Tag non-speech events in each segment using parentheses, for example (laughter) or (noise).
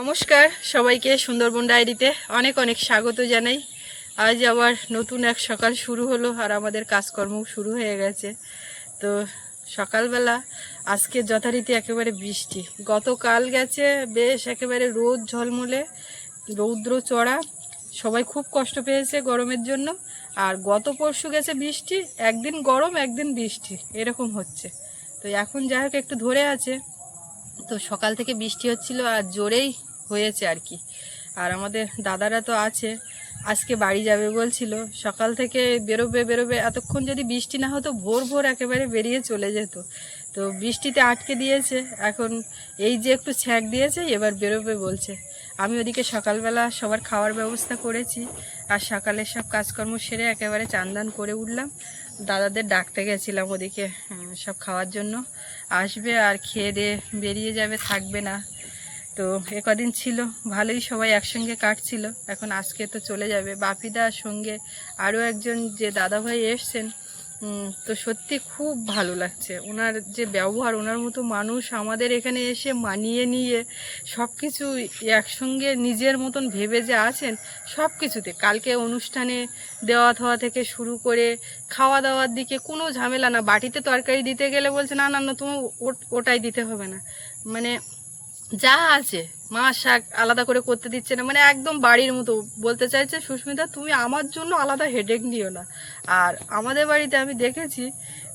নমস্কার, সবাইকে সুন্দরবন ডায়েরিতে অনেক অনেক স্বাগত জানাই। আজ আবার নতুন এক সকাল শুরু হলো আর আমাদের কাজকর্ম শুরু হয়ে গেছে। তো সকালবেলা আজকে যথারীতি একেবারে বৃষ্টি। গতকাল গেছে বেশ একেবারে রোদ ঝলমলে, রৌদ্র চড়া, সবাই খুব কষ্ট পেয়েছে গরমের জন্য। আর গত পরশু গেছে বৃষ্টি, একদিন গরম, একদিন বৃষ্টি, এরকম হচ্ছে। তো এখন যাই হোক, একটু ধরে আছে। তো সকাল থেকে বৃষ্টি হচ্ছিল আর জোরেই হয়েছে আর কি। আর আমাদের দাদারা তো আছে, আজকে বাড়ি যাবে বলছিল, সকাল থেকে বেরোবে বেরোবে, এতক্ষণ যদি বৃষ্টি না হতো ভোর ভোর একেবারে বেরিয়ে চলে যেত। তো বৃষ্টিতে আটকে দিয়েছে, এখন এই যে একটু ছ্যাঁক দিয়েছে, এবার বেরোবে বলছে। আমি ওদিকে সকালবেলা সবার খাওয়ার ব্যবস্থা করেছি, আর সকালে সব কাজকর্ম সেরে একেবারে চান্দান করে উঠলাম। দাদাদের ডাকতে গেছিলাম ওদিকে সব খাওয়ার জন্য। আসবে আর খেয়ে দিয়ে বেরিয়ে যাবে, থাকবে না। তো এ কদিন ছিল, ভালোই সবাই একসঙ্গে কাটছিল। এখন আজকে তো চলে যাবে বাপিদার সঙ্গে আরও একজন যে দাদাভাই এসছেন তো সত্যি খুব ভালো লাগছে। ওনার যে ব্যবহার, ওনার মতো মানুষ আমাদের এখানে এসে মানিয়ে নিয়ে সব কিছু একসঙ্গে নিজের মতন ভেবে যে আছেন সব কিছুতে কালকে অনুষ্ঠানে দেওয়া থাওয়া থেকে শুরু করে খাওয়া দাওয়ার দিকে কোনো ঝামেলা না। বাটিতে তরকারি দিতে গেলে বলছে, না না না তোমার ওটাই দিতে হবে না। মানে যা আছে। মা শাক আলাদা করে করতে দিচ্ছে না। মানে একদম বাড়ির মতো। বলতে চাইছে, সুস্মিতা, তুমি আমার জন্য আলাদা হেডেক নিও না। আর আমাদের বাড়িতে আমি দেখেছি,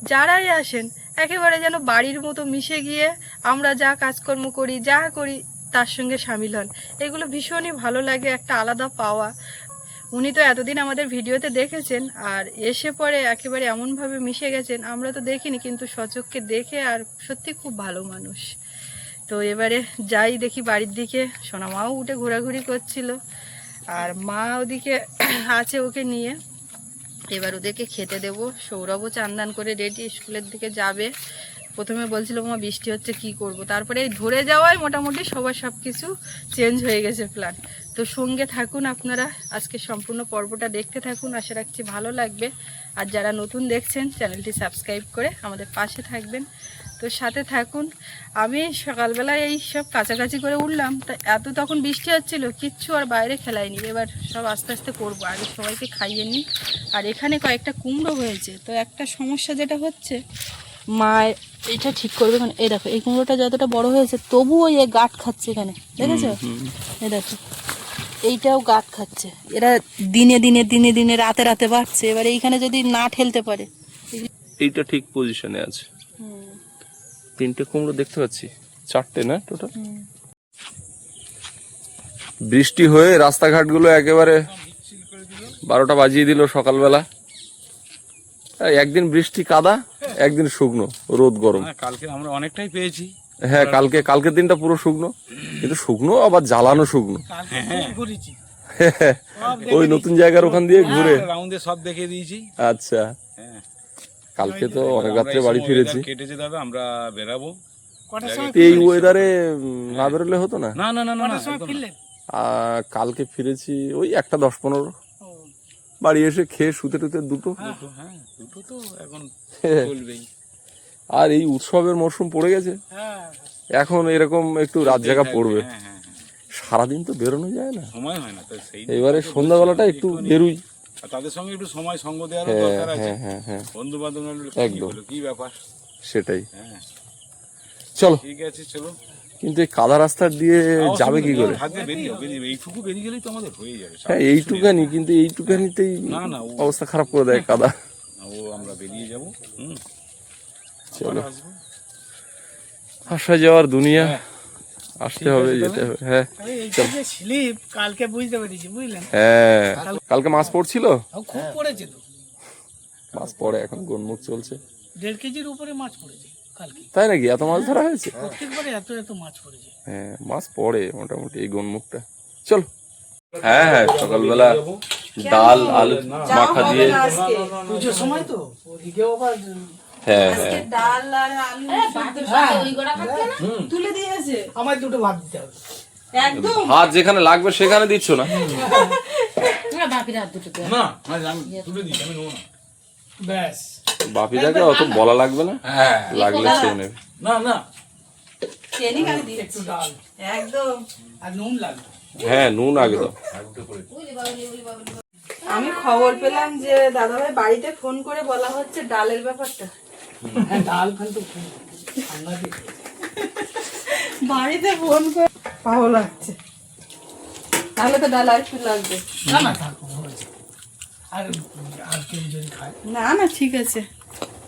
যারাই আসেন, একেবারে যেন বাড়ির মতো মিশে গিয়ে আমরা যা কাজকর্ম করি, যা করি, তার সঙ্গে সামিল হন। এগুলো ভীষণই ভালো লাগে, একটা আলাদা পাওয়া। উনি তো এতদিন আমাদের ভিডিওতে দেখেছেন, আর এসে পরে একেবারে এমনভাবে মিশে গেছেন, আমরা তো দেখিনি, কিন্তু সচক্ষে দেখে আর সত্যি খুব ভালো মানুষ। তো এবারে যাই দেখি বাড়ির দিকে। সোনা মাও উঠে ঘোরাঘুরি করছিল। আর মা ওদিকে আছে ওকে নিয়ে। এবার ওদেরকে খেতে দেব। সৌরভও চান্দান করে রেডি, স্কুলের দিকে যাবে। প্রথমে বলছিল, মা, বৃষ্টি হচ্ছে, কি করব? তারপরে এই ধরে যাওয়ায় মোটামুটি সবার সব কিছু চেঞ্জ হয়ে গেছে প্ল্যান তো সঙ্গে থাকুন আপনারা। আজকে সম্পূর্ণ পর্বটা দেখতে থাকুন। আশা রাখছি ভালো লাগবে। আর যারা নতুন দেখছেন, চ্যানেলটি সাবস্ক্রাইব করে আমাদের পাশে থাকবেন। তো সাথে থাকুন। আমি সকালবেলায় এই সব কাছাকাছি করে উঠলাম। তা এত তখন বৃষ্টি হচ্ছিল কিচ্ছু আর বাইরে খেলাইনি। এবার সব আস্তে আস্তে করব আগে সবাইকে খাইয়ে নিই। আর এখানে কয়েকটা কুমড়ো হয়েছে। তো একটা সমস্যা যেটা হচ্ছে মা এটা ঠিক করবে মানে এই দেখো এই কুমড়োটা যতটা বড় হয়েছে তবুও এ গাঁট খাচ্ছে এখানে। দেখেছ? এই দেখো এইটাও গাঁট খাচ্ছে। এরা দিনে দিনে দিনে দিনে রাতে রাতে বাড়ছে। এবার এইখানে যদি না ঠেলতে পারে এইটা ঠিক পজিশনে আছে। তিনটে কুমড়ো দেখতে পাচ্ছি। চারটে না টোটাল বৃষ্টি হয়ে রাস্তাঘাটগুলো একেবারে বারোটা বাজিয়ে দিল সকালবেলা। একদিন বৃষ্টি কাদা একদিন শুকনো রোদ গরম। হ্যাঁ, কালকে আমরা অনেকটাই পেয়েছি। হ্যাঁ কালকে কালকের দিনটা পুরো শুকনো। কিন্তু শুকনো আবার জ্বালানো শুকনো। ওই নতুন জায়গার ওখান দিয়ে ঘুরে। রাউন্ডে সব দেখে দিয়েছি। আচ্ছা। হ্যাঁ। কালকে তো অনেক রাত্রে বাড়ি ফিরেছি। কেটেছে দাদা আমরা বেরাবো। এই ওয়েদারে না বেরোলে হতো না? না না না না কালকে ফিরেছি ওই একটা দশ পনেরো। বাড়ি এসে খেয়ে শুতে টুতে দুটো। দুটো, হ্যাঁ দুটো তো এখন (laughs) চলবেই। আর এই উৎসবের মরশুম পড়ে গেছে। এখন এরকম একটু রাত জায়গা পড়বে। হ্যাঁ হ্যাঁ হ্যাঁ। সারাদিন তো বেরোনো যায় না। সময় হয় না তো সেই এবারে সন্ধ্যাবেলাটা একটু বেরুই। আর তাদের সঙ্গে একটু সময় সঙ্গ দেওয়ার হ্যাঁ দরকার আছে। হ্যাঁ হ্যাঁ বন্ধু বান্ধব একদম। কি ব্যাপার? সেটাই। চলো। ঠিক আছে চলো কিন্তু এই কাদা রাস্তা দিয়ে যাবে কি করে। এইটুকু বেরিয়ে গেলেই তো আমাদের হয়ে যাবে হ্যাঁ এইটুকানি কিন্তু এইটুকানিতেই না, না, অবস্থা খারাপ করে দেয় কাদা। ও আমরা বেরিয়ে যাব হুম। চলো। আসা যাওয়ার দুনিয়া। আসতে হবে যেতে হবে হ্যাঁ। স্লিপ কালকে বুঝতে পেরেছি বুঝলেন? হ্যাঁ। কালকে মাছ পড়ছিল? খুব পড়েছে তো। মাছ পড়ে এখন গনমুখ চলছে। দেড় কেজির উপরে মাছ পড়েছে কালকে। তাই নাকি? এত মাছ ধরা হয়েছে? প্রত্যেকবারে এত এত মাছ পড়েছে। হ্যাঁ মাছ পড়ে মোটামুটি এই গনমুখটা চল। হ্যাঁ হ্যাঁ সকালবেলা ডাল আলু মাখা দিয়ে। পুজোর সময় তো? ওদিকেও আবার হ্যাঁ হ্যাঁ। ডাল আর আলু তুলে দিয়েছে। আমার দুটো ভাত দিতে হবে। একদম। হাত যেখানে লাগবে সেখানে দিচ্ছ না? বাপিদাকে অত বলা লাগবে না? হ্যাঁ লাগলে নেবে। না না। একদম। আর নুন লাগবে। হ্যাঁ নুন আগে দাও। আমি খবর পেলাম যে দাদাভাই বাড়িতে ফোন করে বলা হচ্ছে ডালের ব্যাপারটা। বাড়িতে ফোন করে পাও লাগছে। তাহলে তো ডাল আর একটু লাগবে। না না আর না না ঠিক আছে।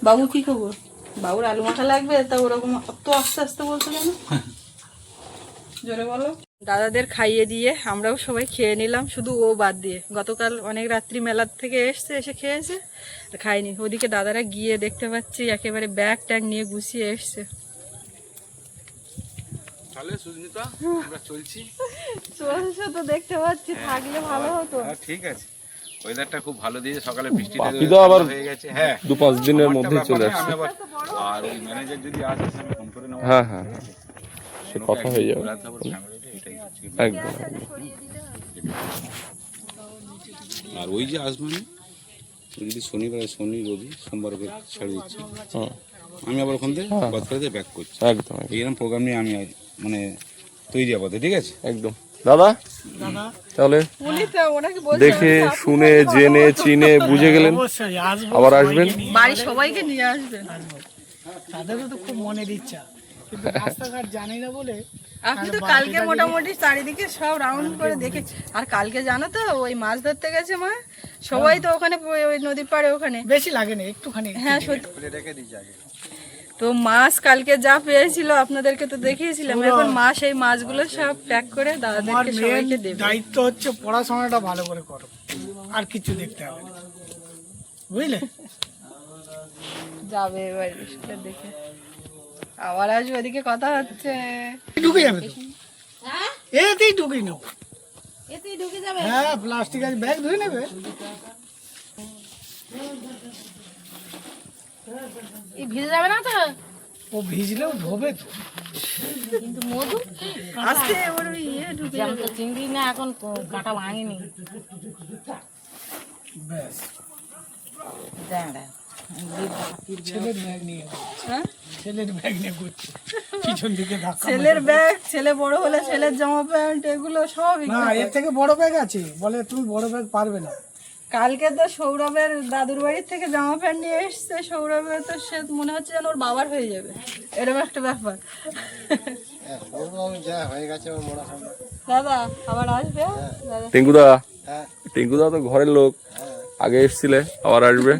বাবু কি খবর? বাবুর আলু মাখা লাগবে তা ওরকম তো আস্তে আস্তে বলছো কেন? (laughs) জোরে বলো। দাদাদের খাইয়ে দিয়ে আমরাও সবাই খেয়ে নিলাম শুধু ও বাদ দিয়ে। গতকাল অনেক রাত্রি মেলার থেকে এসছে এসে খেয়েছে আর খায়নি। ওদিকে দাদারা গিয়ে দেখতে পাচ্ছি একেবারে ব্যাগ ট্যাগ নিয়ে গুছিয়ে এসছে। তাহলে সুস্মিতা আমরা চলছি। চলছে তো দেখতে পাচ্ছি থাকলে ভালো হতো। হ্যাঁ ঠিক আছে। ওয়েদারটা খুব ভালো দিয়ে সকালে বৃষ্টি আবার হয়ে গেছে হ্যাঁ। দু পাঁচ দিনের আমারটা চলে আসছে। আর ওই ম্যানেজার যদি আসে আমি ফোন করে নেব। হ্যাঁ হ্যাঁ হ্যাঁ। সে কথা হয়ে যাবে। একদম একদম। আর ওই যে আসবেন যদি শনিবার শনি রবি সোমবার ওকে ছেড়ে দিচ্ছি। আমি আবার ওখান থেকে গতকালে ব্যাক করছি। একদম এইরকম প্রোগ্রাম নিয়ে আমি মানে তৈরি আপাতত ঠিক আছে? একদম। দাদা? দাদা? তাহলে দেখে শুনে জেনে চিনে বুঝে গেলেন। আবার আসবেন? বাড়ির সবাইকে নিয়ে আসবেন। তাদেরও তো খুব মনের ইচ্ছা। কিন্তু রাস্তাঘাট জানি না বলে আপনি তো কালকে মোটামুটি চারিদিকে সব রাউন্ড করে দেখেছি। আর কালকে জানো তো ওই মাছ ধরতে গেছে মা। সবাই তো ওখানে ওই- নদীর পাড়ে ওখানে। বেশি লাগে না একটুখানি হ্যাঁ সত্যি। তো মাছ কালকে যা পেয়েছিল আপনাদেরকে তো দেখিয়েছিলাম। এখন মা সেই মাছগুলো সব প্যাক করে দাদাদেরকে সবাইকে দেবে। দায়িত্ব হচ্ছে পড়াশোনাটা ভালো করে করো। আর কিছু দেখতে হবে বুঝলে? যাবে এবার দেখে। আবার আসবে ওদিকে কথা হচ্ছে। ঢুকে যাবে তো? এতেই ঢুকে নেব। এতেই ঢুকে যাবে? হ্যাঁ প্লাস্টিক আছে ব্যাগ ধুয়ে নেবে। এই ভিজে যাবে না তো? ও ভিজলেও ধোবে তো। কিন্তু মধু? আস্তে। এবার ওই ইয়ে ঢুকে যেমন তো চিংড়ি না এখন কাঁটা ভাঙেনি। ব্যাস। দাঁড়া ছেলের ব্যাগ নিয়ে। হ্যাঁ? ছেলের ব্যাগ নিয়ে ঘুরছে। পিছন দিকে ধাক্কা ছেলের ব্যাগ ছেলে বড় হলে ছেলের জামা প্যান্ট এগুলো সবই না এর থেকে বড় ব্যাগ আছে। বলে তুমি বড় ব্যাগ পারবে না। কালকে তো সৌরভের দাদুর বাড়ির থেকে জামা প্যান্ট নিয়ে এসছে। সৌরভের তো সে মনে হচ্ছে যেন ওর বাবার হয়ে যাবে। এরকম একটা ব্যাপার। দাদা আবার আসবে? দাদা। টিঙ্কুদা টিঙ্কুদা তো ঘরের লোক। আগে এসছিলে আবার আসবে।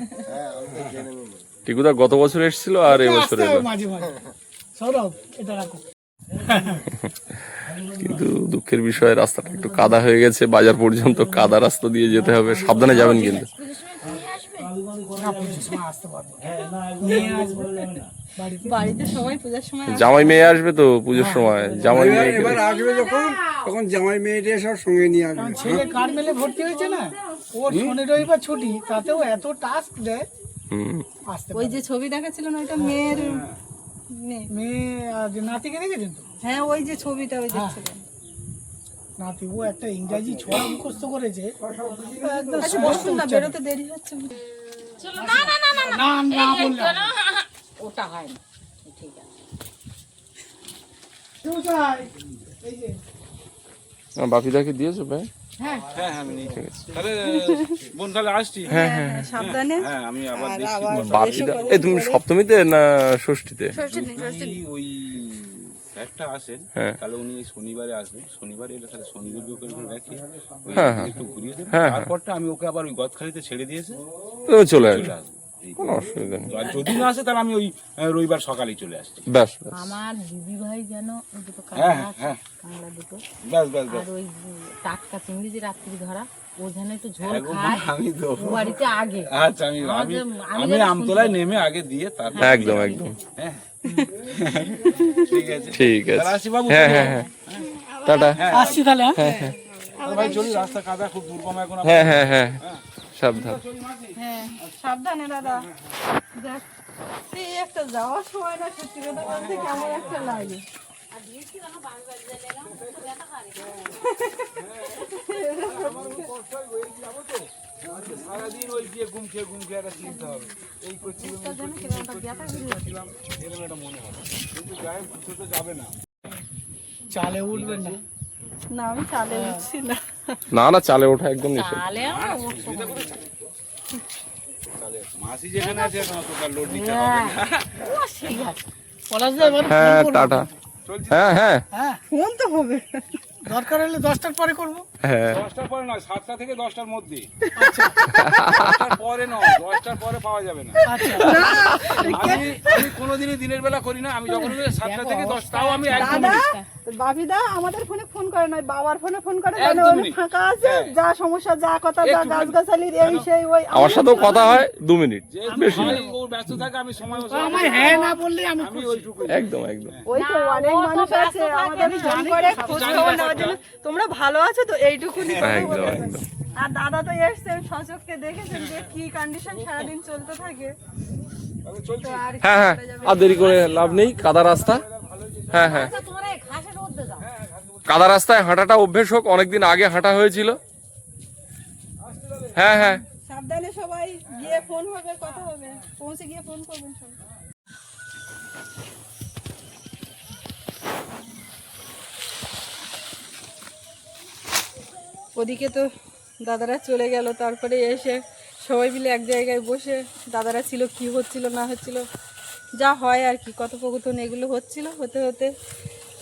টিঙ্কুদা গত বছর এসেছিল আর আসতে এলো মাঝে মাঝে। সৌরভ এটা রাখো। কিন্তু দুঃখের বিষয় রাস্তাটা একটু কাদা হয়ে গেছে বাজার পর্যন্ত কাদা রাস্তা দিয়ে যেতে হবে সাবধানে যাবেন কিন্তু। জামাই মেয়ে আসবে তো পুজোর সময়। জামাই মেয়ে এবার আসবে যখন তখন জামাই মেয়েদের সব সঙ্গে নিয়ে আসবে। ছেলে কার মেলে ভর্তি হয়েছে না? ওর শনি রবিবার ছুটি তাতেও এত টাস্ক দেয়। ওই যে ছবি দেখাচ্ছিল না ওইটা মেয়ের মেয়ে। আর যে নাতিকে দেখেছেন তো? হ্যাঁ ওই যে ছবিটা ওই দেখছিলাম। নাতি ও একটা ইংরাজি ছড়া মুখস্থ করেছে। একদম আচ্ছা বসুন না বেরোতে দেরি হচ্ছে না। না না না না না। বললাম। ওটা হয় না। ঠিক আছে। কোথায়? এই যে। বাপিদাকে দিয়েছ ভাই? হ্যাঁ। হ্যাঁ আমি নিয়ে তাহলে বোন তাহলে আসছি। হ্যাঁ সাবধানে। হ্যাঁ আমি আবার দেখছি। এই তুমি সপ্তমীতে না ষষ্ঠীতে? ওই একটা আসেন। হ্যাঁ। তাহলে উনি শনিবারে আসবেন। শনিবারে এলে তাহলে শনিবার ওকে ওখানে রাখি ওই হ্যাঁ, হ্যাঁ। একটু ঘুরিয়ে দেবেন। তারপরটা আমি ওকে আবার ওই গদখালিতে ছেড়ে দিয়েছে। চলে আসবে। কোনো অসুবিধা নেই। আর যদি না আসে তাহলে আমি ওই রবিবার সকালেই চলে আসছি। ব্যাস ব্যাস। আমার দিদি ভাই যেন ওই দুটো হ্যাঁ কাঁকড়া হ্যাঁ। কাঁকড়া দুটো ব্যাস ব্যাস ব্যাস। আর ওই টাটকা চিংড়ি যে রাত্রি ধরা ও যেন একটু ঝোল হ্যাঁ খায় আমি তো ও বাড়িতে আগে। আচ্ছা আমি আমি আমাদের- আমি আমি যেন আমতলায় নেমে আগে দিয়ে তারপর একদম একদম। হ্যাঁ। (laughs) ঠিক আছে। ঠিক তাহলে আছে আসি বাবু হ্যাঁ হ্যাঁ হ্যাঁ। টাটা। আসছি তাহলে হ্যাঁ। ভাই চলি রাস্তা কাদা খুব দুর্গম এখন হ্যাঁ হ্যাঁ হ্যাঁ। সাবধান। হ্যাঁ সাবধানে দাদা। একটা যাওয়ার সময় না সত্যি কথা বলতে কেমন একটা লাগে। সারাদিন ওই দিয়ে ঘুম খেয়ে ঘুম খেয়ে একটা চিন্তা হবে। এই করছিলাম, এরকম একটা মনে হবে কিন্তু যাই হোক, তো যাবে না চালে উঠবে না। না আমি চালে উঠছি না। না না চালে ওঠা একদম নিষেধ। চালে মাসি যেখানে আছে লোড নিতে হবে না। ঠিক আছে পলাশ দা এবার হ্যাঁ টাটা। হ্যাঁ হ্যাঁ। হ্যাঁ। ফোন তো হবে। দরকার হলে দশটার পরে করব। হ্যাঁ দশটার পরে নয় সাতটা থেকে দশটার মধ্যে। পরে নয় দশটার পরে পাওয়া যাবে না। আচ্ছা। আমি আমি কোনোদিনই দিনের বেলা করি না আমি যখন সাতটা থেকে দশটাও আমি একদম বাপিদা আমাদের ফোনে ফোন করে নয় বাবার ফোনে ফোন করে। ফাঁকা আছে হ্যাঁ। যা সমস্যা যা কথা যা এই সেই ওই আমার সাথেও কথা হয় দু মিনিট ওর ব্যস্ত থাকে আমি সময় আমার হ্যাঁ না বললে আমি একদম একদম। ওই তো অনেক মানুষ আছে আমাদের ফোন করে খোঁজ খবর নেওয়ার জন্য। তোমরা ভালো আছো তো? এইটুকুনি একদম একদম। আর দাদা তো এসছেন সচককে দেখেছেন যে কি কন্ডিশন সারাদিন চলতে থাকে। হ্যাঁ হ্যাঁ আর দেরি করে লাভ নেই কাদা রাস্তা। হ্যাঁ হ্যাঁ। আচ্ছা, যাও। কাদা রাস্তায় হাঁটাটা অভ্যেস হোক অনেকদিন আগে হাঁটা হয়েছিল। হ্যাঁ হ্যাঁ। সাবধানে সবাই গিয়ে ফোন হবে কথা হবে। পৌঁছে গিয়ে ফোন করবেন ওদিকে তো দাদারা চলে গেল, তারপরে এসে সবাই মিলে এক জায়গায় বসে দাদারা ছিল কি হচ্ছিল, না হচ্ছিল, যা হয় আর কি, কথোপকথন এগুলো হচ্ছিল, হতে হতে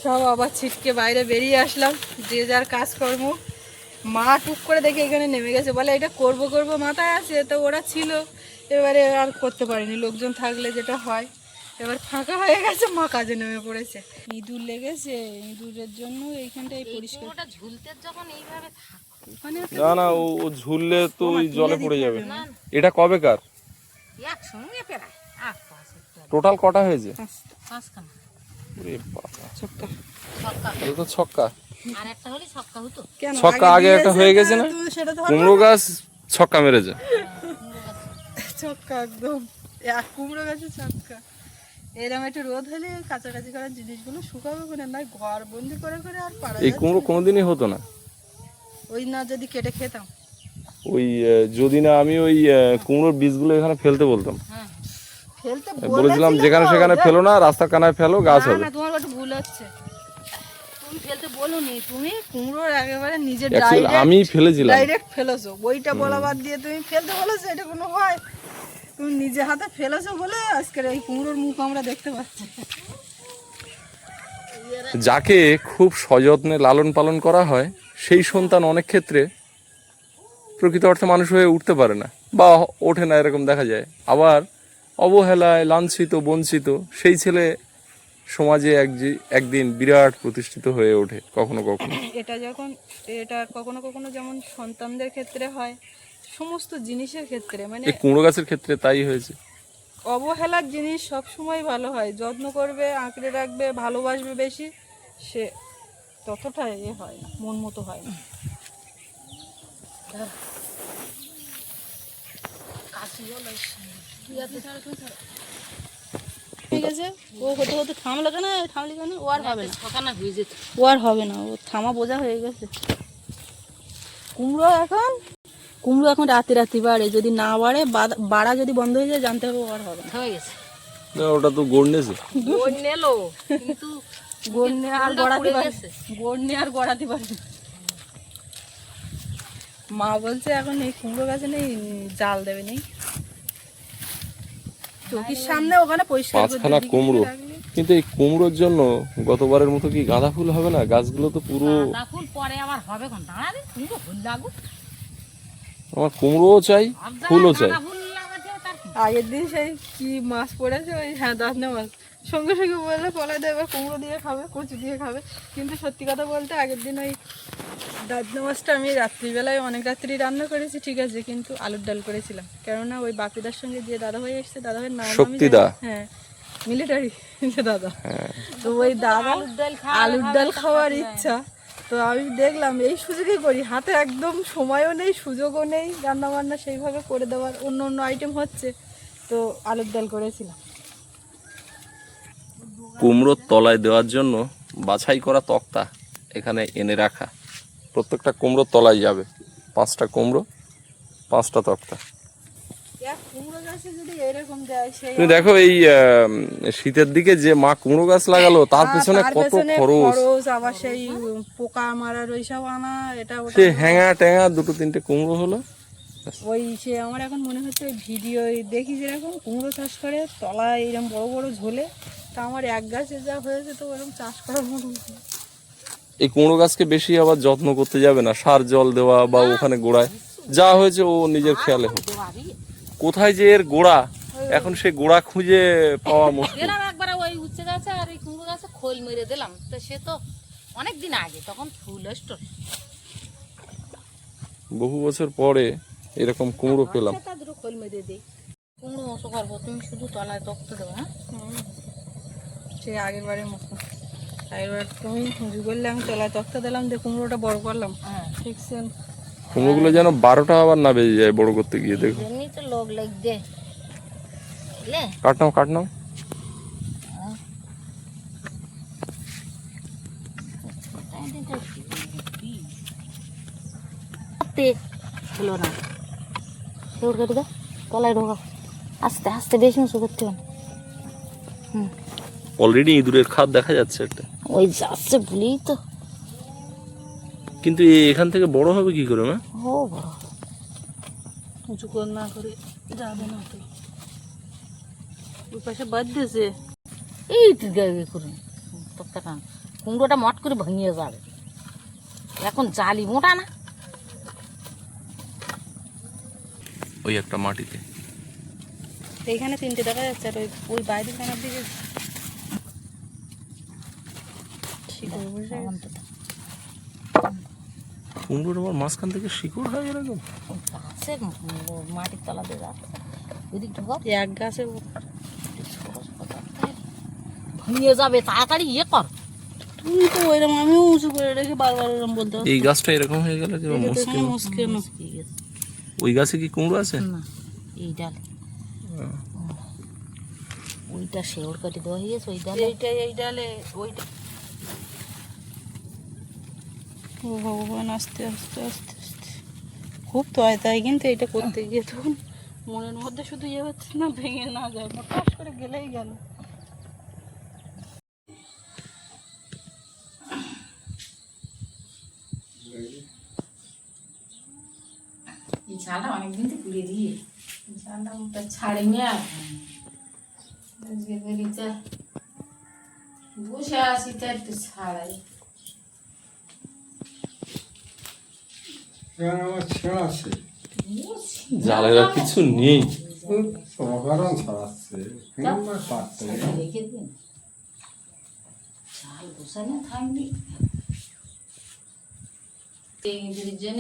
সব আবার ছিটকে বাইরে বেরিয়ে আসলাম, যে যার কাজকর্ম। মা টুক করে দেখে এখানে নেমে গেছে, বলে এটা করব করব মাথায় আছে, তো ওরা ছিল, এবারে আর করতে পারিনি, লোকজন থাকলে যেটা হয়। এবার ফাঁকা হয়ে গেছে মা কাজে নেমে পড়েছে। ইঁদুর লেগেছে ইঁদুরের জন্য এইখানটাই পরিষ্কার। ঝুলতে যখন এইভাবে না না ও ও ঝুললে তো ওই জলে পড়ে যাবে। এটা কবে কার? একসঙ্গে পেরায় টোটাল কটা হয়েছে? পাঁচখানা। ওরে বাবা, ছক্কা। ছক্কা। তো ছক্কা। আর একটা হলে ছক্কা হতো। কেন ছক্কা আগে একটা হয়ে গেছে না? সেটা কুমড়ো গাছ ছক্কা মেরেছে। ছক্কা একদম। এক কুমড়ো গাছে ছক্কা। এরকম একটু রোদ হলে কাছাকাছি করার জিনিসগুলো শুকাবে করে না ঘর বন্দি করে করে আর পারা এই কুমড়ো কোনোদিনই হতো না। ওই না যদি কেটে খেতাম। ওই যদি না আমি ওই কুমড়োর বীজগুলো এখানে ফেলতে বলতাম। ফেলতে বলেছিলাম যেখানে সেখানে ফেলো না রাস্তার কানায় ফেলো গাছ হবে। না তোমার একটু ভুল হচ্ছে। তুমি ফেলতে বলোনি তুমি কুমড়োর একেবারে নিজে ডাইরেক্ট আমি ফেলেছিলাম। ডাইরেক্ট ফেলেছো। ওইটা বলা বাদ দিয়ে তুমি ফেলতে বলেছ এটা কোনো হয়? তুমি নিজে হাতে ফেলেছো বলে আজকের এই কুমড়োর মুখ আমরা দেখতে পাচ্ছি। যাকে খুব সযত্নে লালন পালন করা হয় সেই সন্তান অনেক ক্ষেত্রে প্রকৃত অর্থে মানুষ হয়ে উঠতে পারে না বা ওঠে না এরকম দেখা যায়। আবার অবহেলায় লাঞ্ছিত বঞ্চিত সেই ছেলে সমাজে এক একদিন বিরাট প্রতিষ্ঠিত হয়ে ওঠে কখনো কখনো। এটা যখন এটা কখনো কখনো যেমন সন্তানদের ক্ষেত্রে হয় সমস্ত জিনিসের ক্ষেত্রে মানে এই কুমড়ো গাছের ক্ষেত্রে তাই হয়েছে? অবহেলার জিনিস সব সময় ভালো হয়। যত্ন করবে আঁকড়ে রাখবে ভালোবাসবে বেশি সে ততটা এ হয় না মন মতো হয় না। ঠিক আছে? ও হতে হতে থামলো কেন? থামলি কেন? ও আর হবে না। ও আর হবে না। ও থামা বোঝা হয়ে গেছে। কুমড়ো এখন? কুমড়ো এখন রাতে রাতে বাড়ে। যদি না বাড়ে বাড়া যদি বন্ধ হয়ে যায় জানতে হবে আর হবে না। হয়ে গেছে। না, ওটা তো গড়নেছে কিন্তু গড়নে আর গড়াতে পুড়ে পারে গেছে। গড়নে আর গড়াতে পারে না। মা বলছে এখন এই কুমড়ো গাছে নেই জাল দেবে নেই। চৌকির সামনে ওখানে পরিষ্কার পাঁচখানা কুমড়ো। কিন্তু এই কুমড়োর জন্য গতবারের মতো কি গাঁদা ফুল হবে না? গাছগুলো তো পুরো গাঁদা ফুল পরে আবার হবে কোন দাঁড়াবে তো ফুল লাগুক। আমার কুমড়োও চাই ফুলও চাই? আগের দিন সেই কি মাছ পড়েছে ওই হ্যাঁ দাঁতনে মাছ। সঙ্গে সঙ্গে বললে পলাই দেবে কুমড়ো দিয়ে খাবে কচু দিয়ে খাবে। কিন্তু সত্যি কথা বলতে আগের দিন ওই দাঁতনে মাছটা আমি রাত্রিবেলায় অনেক রাত্রি রান্না করেছি ঠিক আছে কিন্তু আলুর ডাল করেছিলাম। কেননা ওই বাপিদার সঙ্গে যে দাদা ভাই এসছে দাদা ভাইয়ের নাম শক্তিদা। হ্যাঁ মিলিটারি দাদা। তো ওই দাদা আলুর ডাল আলুর ডাল খাওয়ার ইচ্ছা। তো আমি দেখলাম এই সুযোগই করি। হাতে একদম সময়ও নেই, সুযোগও নেই রান্না বান্না সেইভাবে করে দেওয়ার অন্য অন্য আইটেম হচ্ছে। তো আলুর ডাল করেছিলাম। কুমড়োর তলায় দেওয়ার জন্য বাছাই করা তক্তা এখানে এনে রাখা। প্রত্যেকটা কুমড়োর তলায় যাবে। পাঁচটা কুমড়ো, পাঁচটা তক্তা। তুমি দেখো এই আহ, শীতের দিকে যে মা কুমড়ো গাছ লাগালো তার হ্যাঁ, পেছনে কত খরচ। আবার সেই পোকা মারার ওই সব আনা এটা ওটা সে হ্যাঙা ট্যাঙা দুটো তিনটে কুমড়ো হলো। ওই সে আমার এখন মনে হচ্ছে ওই ভিডিও দেখি যেরকম কুমড়ো চাষ করে তলায় এরকম বড় বড় ঝোলে। তা আমার এক গাছে যা হয়েছে তো ওরকম চাষ করার মতো এই কুমড়ো গাছকে বেশি আবার যত্ন করতে যাবে না সার জল দেওয়া বা ওখানে গোড়ায়। যা হয়েছে ও নিজের খেয়ালে হোক। কোথায় যে এর গোড়া? এখন সে গোড়া খুঁজে পাওয়া মুশকিল। দিলাম একবার ওই উচ্ছে গাছে আর ওই কুমড়ো গাছে খোল মেরে দিলাম। তো সে তো অনেক দিন আগে তখন ফুল স্টোর বহু বছর পরে এরকম কুমড়ো পেলাম। দুটো খোল মেরে দিই কুমড়ো মতো করব তুমি শুধু তলায় তক্ত দেবো হ্যাঁ? সেই আগের বারের মতো আগের বার তুমি করলে আমি তলায় তক্তা দিলাম দিয়ে কুমড়োটা বড় করলাম। হ্যাঁ। দেখছেন কুমড়োগুলো যেন বারোটা আবার না বেজে যায় বড় করতে গিয়ে দেখো। হলো না। কেটে দাও তলায় ঢোকা আস্তে আস্তে বেশি উঁচু করতে হবে। না। অলরেডি ইঁদুরের খাদ দেখা যাচ্ছে একটা। ওই যাচ্ছে বলেই তো। কিন্তু এখান থেকে বড় হবে কি করে মা? ও বড় উঁচু কর না করে যাবে না তো। ওই পাশে বাদ দিয়েছে। এই তো গায়ে করে। কুমড়োটা মট করে ভাঙিয়ে যাবে। এখন জালি মোটা না। ওই একটা মাটিতে। এইখানে তিনটে দেখা যাচ্ছে আর ওই ওই বাইরে খানার দিকে। বসে গেছে। কুমড়োর আবার মাঝখান থেকে শিকড় হয় এরকম? গাছের মাটির তলাতে যাচ্ছে ওইদিক ঢোকা। এক গাছে ভাঙিয়ে যাবে তাড়াতাড়ি ইয়ে কর। তুমি তো ওইরকম আমিও উঁচু করে রেখে বারবার ওরকম বলতে এই গাছটা এরকম হয়ে গেল যে মুশকিল? মুশকিল ওই গাছে কি কুমড়ো আছে? না এই ডালে। ওইটা শেওর কাটি দেওয়া হয়ে গেছে ওই ডালে। এইটা এই ডালে ওইটা। ভগবান, আস্তে আস্তে আস্তে আস্তে। খুব তয় তাই কিন্তু এটা করতে গিয়ে তখন মনের মধ্যে শুধু ইয়ে হচ্ছে না, ভেঙে না যায় মোটাস করে গেলেই গেল। এই চালটা অনেকদিন তো পুড়ে দিয়ে। এই চালটা ছাড়েনি আর। বসে আসি তো একটু ছাড়াই। এখানে আমার ছেঁড়া আছে জালের কিছু নেই। সমাকারণ ছড়াচ্ছে।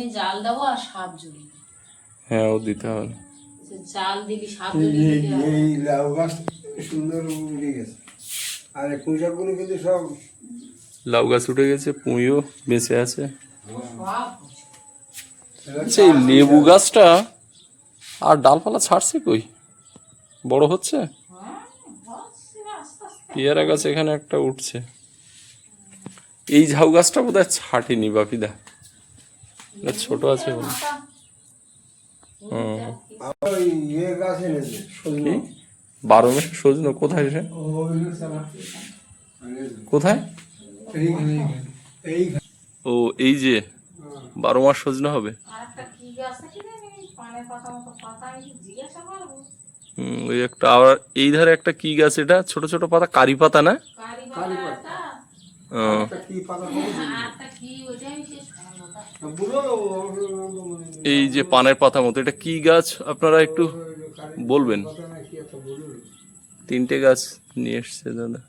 জাল দেবো আর সাপ জড়ি হ্যাঁ ও দিতে হবে। জাল দিবি সাপ এই জড়ি এই- এই লাউ গাছ সুন্দর উঠে গেছে। আর কিন্তু সব লাউ গাছ উঠে গেছে পুঁইও বেঁচে আছে। সব এই লেবু গাছটা আর ডালপালা ছাড়ছে কই? বড় হচ্ছে? পেয়ারা গাছ এখানে একটা উঠছে। এই ঝাউ গাছটা বোধহয় ছাটেনি বাপিদা। ছোট আছে বলে। বারো মাসে সজনো কোথায় সে? কোথায়? ও, এই যে বারো মাস সজনে হবে। আর একটা কি গাছ আছে রে এই পানের পাতা মতো পাতা আমি কি জিজ্ঞাসা করব। হুম, ওই একটা আবার এই ধারে একটা কি গাছ এটা ছোট ছোট পাতা কারি পাতা না। এই যে পানের পাতা মতো এটা কি গাছ? আপনারা একটু বলবেন। তিনটে গাছ নিয়ে এসছে দাদা।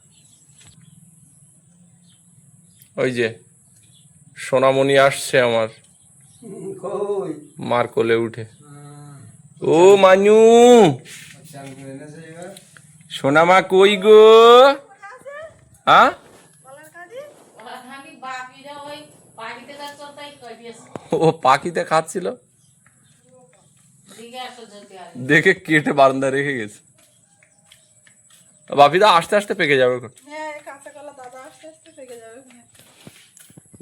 ওই যে সোনামণি আসছে আমার। কই? মার কোলে উঠে। ও মানু। এবার। সোনামা কই গো? হ্যাঁ ও পাখিতে খাচ্ছিল? দেখে কেটে বারান্দা রেখে গেছে। বাপিদা আস্তে আস্তে পেকে যাবে এখন।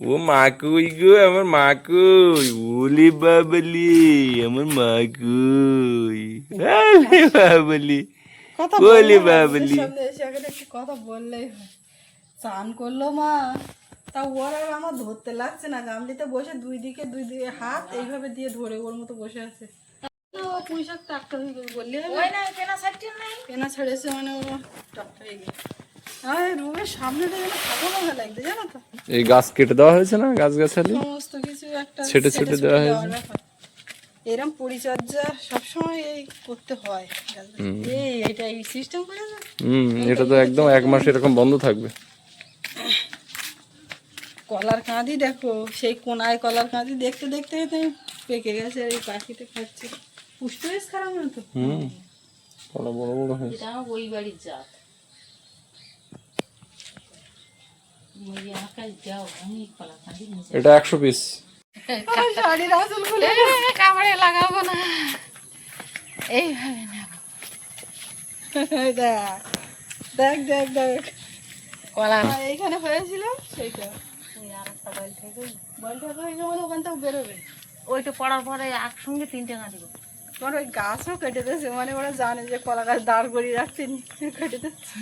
ও মাকুই গো আমার মাকুই ওলি বাবলি আমার বাবলি কথা বলি বাবলি। এসে আগে কথা বললেই চান করল মা। তা ওর আর আমার ধরতে লাগছে না গামলিতে বসে দুই দিকে দুই দিকে হাত এইভাবে দিয়ে ধরে ওর মতো বসে আছে। তো পুঁই শাক টাকটা হয়ে গেল বললে হবে? পেনা ছেড়েছে মানে ও টাকটা হয়ে গেল আর রুমের সামনেটা যেন খাব না লাগবে জানো তো? এই গাছ কেটে দেওয়া হয়েছে না গাছ গাছালি? সমস্ত কিছু একটা ছেটে ছেটে দেওয়া হয়েছে। এরম পরিচর্যা সবসময় এই করতে হয় এই এটা এই সিস্টেম করে হুম এটা তো একদম এক মাস এরকম বন্ধ থাকবে। কলার কাঁদি দেখো সেই কোনায় কলার কাঁদি দেখতে দেখতে পেকে গেছে আর এই পাখিতে খাচ্ছে। পুষ্ট হয়েছে খারাপ না তো? হুম। বড় বড় বড় হয়েছে। এটা আমার ওই বাড়ির জাত ওই এলাকায় যাও আমি কলা কাঁদি নিচে এটা একশো পিস কামড়ে লাগাবো না। এইভাবে না দেখ দেখ দেখ দেখ। কলা। এইখানে হয়েছিল সেইটা। হয়ে ওইটা পড়ার পরে একসঙ্গে তিনটে কাঁদি তোমার ওই গাছও কেটে দিয়েছে মানে ওরা জানে যে কলা গাছ দাঁড় করিয়ে রাখছে কেটে দিচ্ছে।